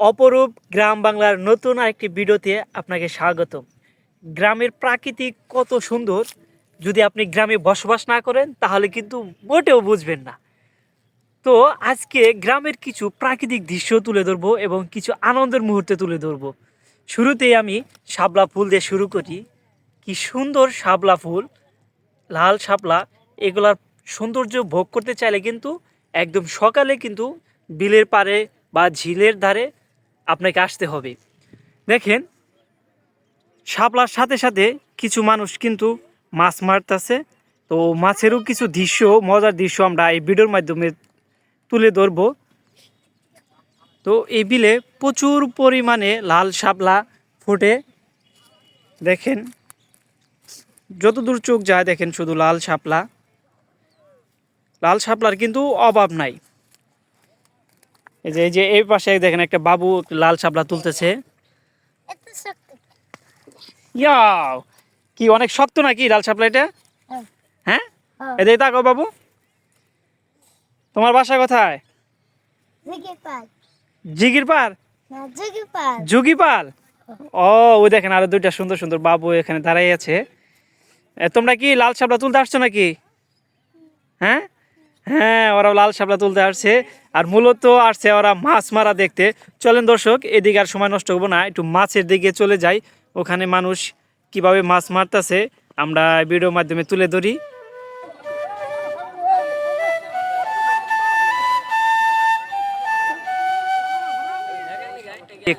অপরূপ গ্রাম বাংলার নতুন আরেকটি ভিডিওতে আপনাকে স্বাগত গ্রামের প্রাকৃতিক কত সুন্দর। যদি আপনি গ্রামে বসবাস না করেন, তাহলে কিন্তু মোটেও বুঝবেন না। তো আজকে গ্রামের কিছু প্রাকৃতিক দৃশ্য তুলে ধরবো এবং কিছু আনন্দের মুহূর্তে তুলে ধরবো। শুরুতেই আমি শাপলা ফুল দিয়ে শুরু করি। কি সুন্দর শাপলা ফুল, লাল শাপলা, এগুলার সৌন্দর্য ভোগ করতে চাইলে কিন্তু একদম সকালে কিন্তু বিলের পাড়ে বা ঝিলের ধারে আপনাকে আসতে হবে। দেখেন, শাপলার সাথে সাথে কিছু মানুষ কিন্তু মাছ মারতেছে। তো মাছেরও কিছু দৃশ্য, মজার দৃশ্য আমরা এই ভিডিওর মাধ্যমে তুলে ধরবো। তো এই বিলে প্রচুর পরিমাণে লাল শাপলা ফোটে। দেখেন, যতদূর চোখ যায় দেখেন শুধু লাল শাপলা। লাল শাপলার কিন্তু অভাব নাই। এই যে এই যে এই পাশে দেখেন একটা বাবু লাল শাপলা তুলতেছে। ইয়াও কি অনেক শক্ত নাকি লাল শাপলা এটা? হ্যাঁ। হ্যাঁ? হ্যাঁ। এদের তাকো বাবু। তোমার বাসা কোথায়? জিগে জিগির পার না পাল ও ওই দেখেন আরও দুইটা সুন্দর সুন্দর বাবু এখানে দাঁড়াই আছে। তোমরা কি লাল শাপলা তুলতে আসছো নাকি? হ্যাঁ? হ্যাঁ ওরা লাল শাপলা তুলতে আসছে। আর মূলত আসছে ওরা মাছ মারা দেখতে। চলেন দর্শক এদিকে আর সময় নষ্ট করব না একটু মাছের দিকে চলে যাই। ওখানে মানুষ কীভাবে মাছ মারতেছে আমরা ভিডিওর মাধ্যমে তুলে ধরি।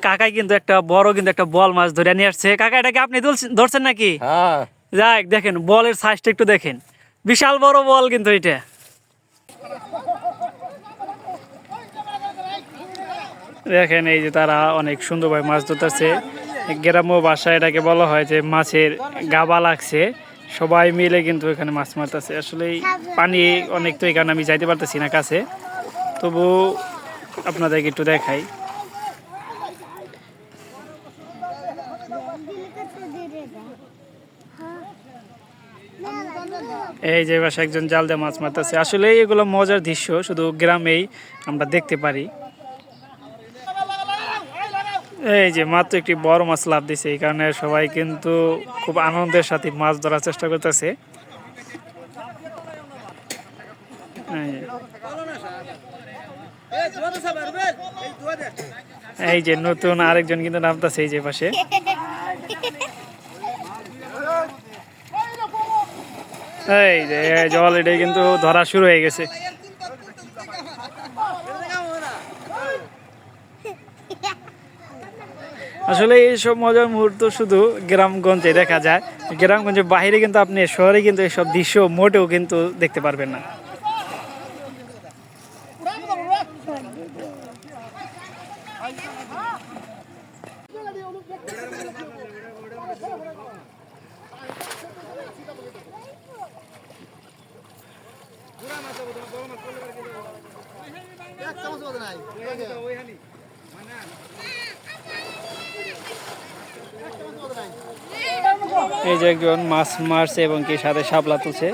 কাকাই কিন্তু একটা বড় কিন্তু একটা বল মাছ ধরে নিয়ে আসছে। কাকা এটাকে আপনি ধরছেন নাকি? হ্যাঁ। যাক দেখেন বলের সাইজটা একটু দেখেন। বিশাল বড় বল কিন্তু এটা। দেখেন, এই যে তারা অনেক সুন্দরভাবে মাছ ধরতেছে। গ্রাম্য ভাষায় এটাকে বলা হয় যে মাছের গাবা লাগছে। সবাই মিলে কিন্তু এখানে মাছ মারতেছে। আসলে পানি অনেক তো এই কারণে আমি যাইতে পারতেছি না কাছে। তবু আপনাদেরকে একটু দেখাই। এই যে বাসা একজন জাল দিয়ে মাছ মারতেছে। আসলে এগুলো মজার দৃশ্য, শুধু গ্রামেই আমরা দেখতে পারি। এই যে মাত্র একটি বড় মাছ লাভ দিছে, এই কারণে সবাই কিন্তু খুব আনন্দের সাথে মাছ ধরার চেষ্টা করতেছে। এই যে। নতুন আরেকজন কিন্তু নামতেছে এই যে পাশে। এই যে জল এটাই কিন্তু ধরা শুরু হয়ে গেছে। আসলে এইসব মজার মুহূর্ত শুধু গ্রামগঞ্জে দেখা যায়। গ্রামগঞ্জের বাইরে কিন্তু আপনি, শহরে কিন্তু এইসব দৃশ্য মোটেও কিন্তু দেখতে পারবেন না। এই যে একজন মাছ মারছে এবং কি সাথে শাপলা তুলছে।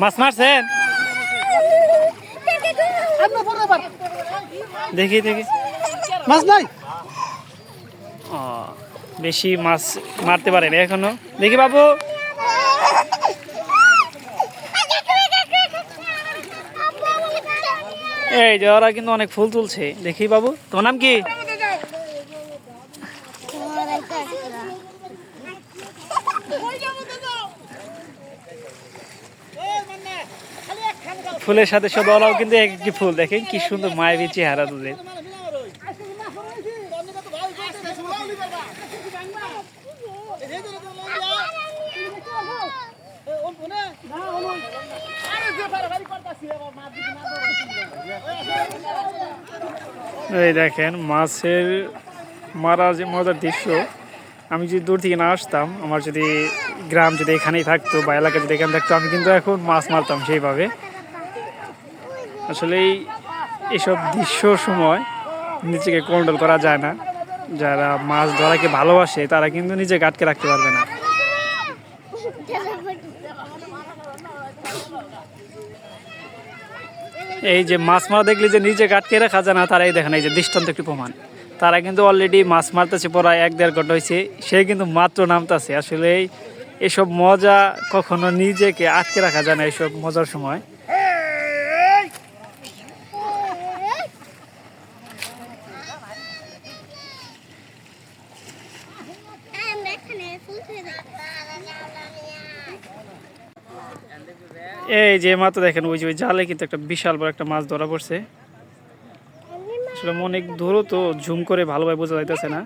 মাছ মারছেন? দেখি দেখি। মাছ নাই? বেশি মাছ মারতে পারে না এখনও। দেখি বাবু। এই যে ওরা কিন্তু অনেক ফুল তুলছে। দেখি বাবু তোমার নাম কি? ফুলের সাথে সাথে ওরাও কিন্তু এক একটি ফুল। দেখেন কি সুন্দর মায়ের চেহারা তোদের এই দেখেন, মাছের মারা যে মজার দৃশ্য, আমি যদি দূর থেকে না আসতাম, আমার যদি গ্রাম যদি এখানেই থাকতো বা এলাকা যদি এখানে থাকতো, আমি কিন্তু এখন মাছ মারতাম সেইভাবে। আসলে এই- এইসব দৃশ্য সময় নিজেকে কন্ট্রোল করা যায় না। যারা মাছ ধরাকে ভালোবাসে, তারা কিন্তু নিজেকে আটকে রাখতে পারবে না। এই যে মাছ মারা দেখলে যে নিজে আটকে রাখা যায় না তারাই দেখেন, এই যে দৃষ্টান্ত একটি প্রমাণ। তারা কিন্তু অলরেডি মাছ মারতেছে, প্রায় এক দেড় ঘণ্টা হয়েছে। সে কিন্তু মাত্র নামতেছে। আসলে এই- এসব মজা কখনো নিজেকে আটকে রাখা যায় না এইসব মজার সময় আমরা এখানে ফুল ধরে এই যে মাত্র দেখেন, ওই যে ওই জালে কিন্তু একটা বিশাল বড় একটা মাছ ধরা পড়ছে। আসলে অনেক দূরও তো, ঝুম করে ভালোভাবে বোঝা যাইতেছে না।